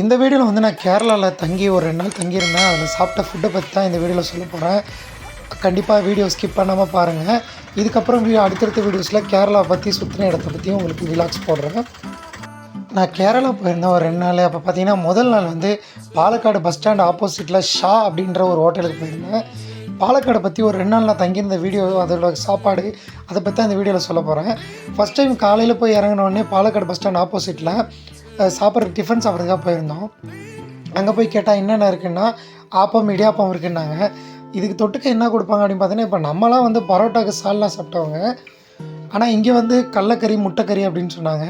இந்த வீடியோவில் வந்து நான் கேரளாவில் தங்கி ஒரு ரெண்டு நாள் தங்கியிருந்தேன். அதில் சாப்பிட்ட ஃபுட்டை பற்றி தான் இந்த வீடியோவில் சொல்ல போகிறேன் கண்டிப்பாக வீடியோ ஸ்கிப் பண்ணாமல் பாருங்கள் இதுக்கப்புறம் வீடியோ அடுத்தடுத்த வீடியோஸில் கேரளா பற்றி சுற்றின இடத்த பற்றியும் உங்களுக்கு விலாக்ஸ் போடுறேன். நான் கேரளா போயிருந்தேன் ஒரு ரெண்டு நாள். அப்போ பார்த்தீங்கன்னா முதல் நாள் வந்து பாலக்காடு பஸ் ஸ்டாண்ட் ஆப்போசிட்டில் ஷா அப்படின்ற ஒரு ஹோட்டலுக்கு போயிருந்தேன். பாலக்காடை பற்றி ஒரு ரெண்டு நாள் நான் தங்கியிருந்த வீடியோ அதோட சாப்பாடு அதை பற்றி அந்த வீடியோவில் சொல்ல போகிறேன் ஃபஸ்ட் டைம் காலையில் போய் இறங்கினோடனே பாலக்காடு பஸ் ஸ்டாண்ட் ஆப்போசிட்டில் சாப்பிட்ற டிஃபன் சாப்பிட்றதுக்காக போயிருந்தோம். அங்கே போய் கேட்டால் என்னென்ன இருக்குன்னா ஆப்பம் இடியாப்பம் இருக்குன்னாங்க. இதுக்கு தொட்டுக்க என்ன கொடுப்பாங்க அப்படின்னு பார்த்தீங்கன்னா இப்போ நம்மலாம் வந்து பரோட்டாக்கு சால்லாம் சாப்பிட்டவங்க. ஆனால் இங்கே வந்து கடலக்கறி முட்டைக்கறி அப்படின்னு சொன்னாங்க.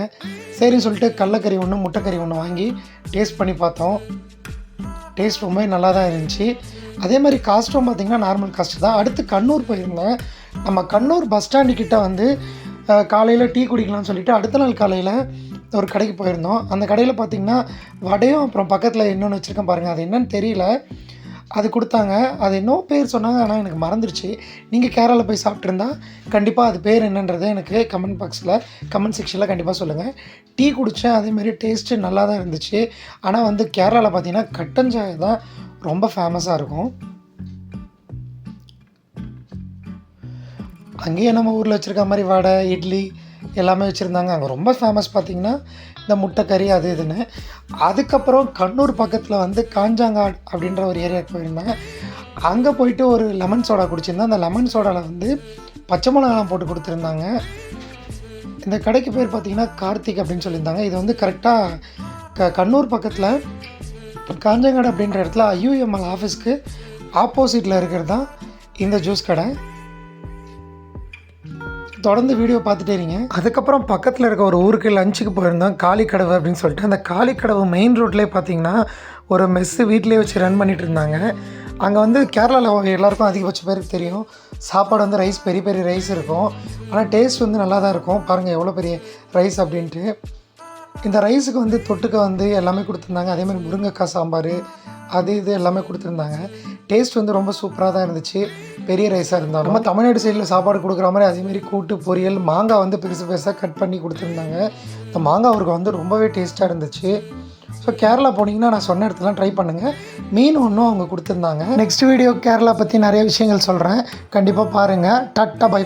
சரின்னு சொல்லிட்டு கடலக்கறி ஒன்று முட்டைக்கறி ஒன்று வாங்கி டேஸ்ட் பண்ணி பார்த்தோம். டேஸ்ட் ரொம்ப நல்லா தான் இருந்துச்சு. அதே மாதிரி காஸ்ட்டும் பார்த்திங்கன்னா நார்மல் காஸ்ட் தான். அடுத்து கண்ணூர் போயிருந்தேன். நம்ம கண்ணூர் பஸ் ஸ்டாண்டு கிட்டே வந்து காலையில் டீ குடிக்கலாம்னு சொல்லிவிட்டு அடுத்த நாள் காலையில் ஒரு கடைக்கு போயிருந்தோம். அந்த கடையில் பார்த்திங்கன்னா வடையும் அப்புறம் பக்கத்தில் இன்னொன்று வச்சுருக்கேன் பாருங்கள் அது என்னன்னு தெரியல. அது கொடுத்தாங்க. அது என்ன பேர் சொன்னாங்க ஆனால் எனக்கு மறந்துடுச்சு நீங்கள் கேரளாவில் போய் சாப்பிட்ருந்தா கண்டிப்பாக அது பேர் என்னன்றதை எனக்கு கமெண்ட் பாக்ஸில் கமெண்ட் செக்ஷனில் கண்டிப்பாக சொல்லுங்கள் டீ குடித்தேன் அதேமாரி டேஸ்ட்டு நல்லா தான் இருந்துச்சு. ஆனால் வந்து கேரளாவில் பார்த்தீங்கன்னா கட்டன் சாய் தான் ரொம்ப ஃபேமஸாக இருக்கும். அங்கேயே நம்ம ஊரில் வச்சுருக்க மாதிரி வடை இட்லி எல்லாமே வச்சுருந்தாங்க. அங்கே ரொம்ப ஃபேமஸ் பார்த்திங்கன்னா இந்த முட்டைக்கறி அது இதுன்னு. அதுக்கப்புறம் கண்ணூர் பக்கத்தில் வந்து காஞ்சாங்காடு அப்படின்ற ஒரு ஏரியாவுக்கு போயிருந்தாங்க. அங்கே போயிட்டு ஒரு லெமன் சோடா குடிச்சிருந்தேன். அந்த லெமன் சோடாவில் வந்து பச்சை மிளகாலாம் போட்டு கொடுத்துருந்தாங்க. இந்த கடைக்கு பேர் பார்த்திங்கன்னா கார்த்திக் அப்படின்னு சொல்லியிருந்தாங்க. இது வந்து கரெக்டாக க கண்ணூர் பக்கத்தில் காஞ்சங்காடு அப்படின்ற இடத்துல ஐயூஎம்எல் ஆஃபீஸ்க்கு ஆப்போசிட்டில் இருக்கிறது தான் இந்த ஜூஸ் கடை. தொடர்ந்து வீடியோ பார்த்துட்டே இருங்க. அதுக்கப்புறம் பக்கத்தில் இருக்க ஒரு ஊருக்கு லஞ்சுக்கு போயிருந்தோம். காளிக்கடவு அப்படின்னு சொல்லிட்டு. அந்த காளிக்கடவு மெயின் ரோட்லேயே பார்த்தீங்கன்னா ஒரு மெஸ்ஸு வீட்டிலே வச்சு ரன் பண்ணிட்டு இருந்தாங்க. அங்கே வந்து கேரளாவில் எல்லாருக்கும் அதிகபட்ச பேருக்கு தெரியும். சாப்பாடு வந்து ரைஸ் பெரிய பெரிய ரைஸ் இருக்கும். ஆனால் டேஸ்ட் வந்து நல்லா தான் இருக்கும். பாருங்கள் எவ்வளோ பெரிய ரைஸ் அப்படின்ட்டு. இந்த ரைஸுக்கு வந்து தொட்டுக்க வந்து எல்லாமே கொடுத்துருந்தாங்க. அதேமாதிரி முருங்கைக்காய் சாம்பார் அது இது எல்லாமே கொடுத்துருந்தாங்க. டேஸ்ட் வந்து ரொம்ப சூப்பராக தான் இருந்துச்சு. பெரிய ரைஸாக இருந்தாலும். நம்ம தமிழ்நாடு சைடில் சாப்பாடு கொடுக்குற மாதிரி அதேமாரி கூட்டு பொரியல் மாங்காய் வந்து பெருசு பெருசாக கட் பண்ணி கொடுத்துருந்தாங்க. இந்த மாங்காய் அவருக்கு வந்து ரொம்பவே டேஸ்ட்டாக இருந்துச்சு. ஸோ கேரளா போனீங்கன்னா நான் சொன்ன இடத்துலாம் ட்ரை பண்ணுங்கள் மீன் ஒன்றும் அவங்க கொடுத்துருந்தாங்க. நெக்ஸ்ட் வீடியோ கேரளா பற்றி நிறைய விஷயங்கள் சொல்கிறேன் கண்டிப்பாக பாருங்கள் டட்டா பை